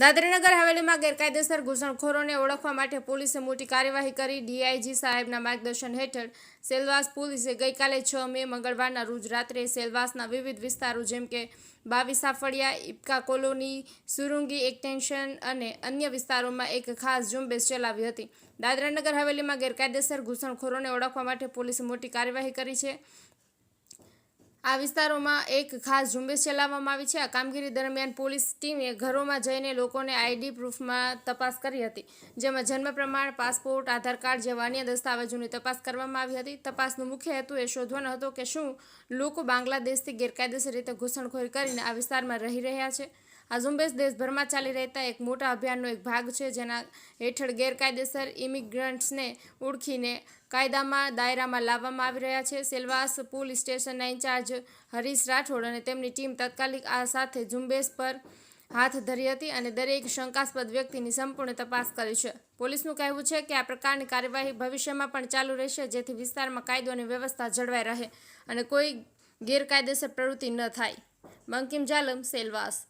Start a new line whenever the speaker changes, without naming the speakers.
દાદરાનગર હવેલીમાં ગેરકાયદેસર ઘૂસણખોરોને ઓળખવા માટે પોલીસે મોટી કાર્યવાહી કરી. ડીઆઈજી સાહેબના માર્ગદર્શન હેઠળ સેલવાસ પોલીસે ગઈકાલે છ મે મંગળવારના રોજ રાત્રે સેલવાસના વિવિધ વિસ્તારો જેમ કે બાવીસ સાફળિયા ઇપકા કોલોની, સુરુંગી એક્ટેન્શન અને અન્ય વિસ્તારોમાં એક ખાસ ઝુંબેશ ચલાવી હતી. દાદરાનગર હવેલીમાં ગેરકાયદેસર ઘૂસણખોરોને ઓળખવા માટે પોલીસે મોટી કાર્યવાહી કરી છે. આ વિસ્તારોમાં એક ખાસ ઝુંબેશ ચલાવવામાં આવી છે. આ કામગીરી દરમિયાન પોલીસ ટીમે ઘરોમાં જઈને લોકોને આઈડી પ્રૂફમાં તપાસ કરી હતી, જેમાં જન્મ પ્રમાણ, પાસપોર્ટ, આધાર કાર્ડ જેવા અન્ય દસ્તાવેજોની તપાસ કરવામાં આવી હતી. તપાસનો મુખ્ય હેતુ એ શોધવાનો હતો કે શું લોકો બાંગ્લાદેશથી ગેરકાયદેસર રીતે ઘૂસણખોરી કરીને આ વિસ્તારમાં રહી રહ્યા છે. આ ઝુંબેશ દેશભરમાં ચાલી રહેતા એક મોટા અભિયાનનો એક ભાગ છે, જેના હેઠળ ગેરકાયદેસર ઇમિગ્રન્ટ્સને ઓળખીને કાયદામાં દાયરામાં લાવવામાં આવી રહ્યા છે. સેલવાસ પોલીસ સ્ટેશનના ઇન્ચાર્જ હરીશ રાઠોડ અને તેમની ટીમ તાત્કાલિક આ સાથે ઝુંબેશ પર હાથ ધરી હતી અને દરેક શંકાસ્પદ વ્યક્તિની સંપૂર્ણ તપાસ કરી છે. પોલીસનું કહેવું છે કે આ પ્રકારની કાર્યવાહી ભવિષ્યમાં પણ ચાલુ રહેશે, જેથી વિસ્તારમાં કાયદો અને વ્યવસ્થા જળવાઈ રહે અને કોઈ ગેરકાયદેસર પ્રવૃત્તિ ન થાય. બંકિમ જાલમ, સેલવાસ.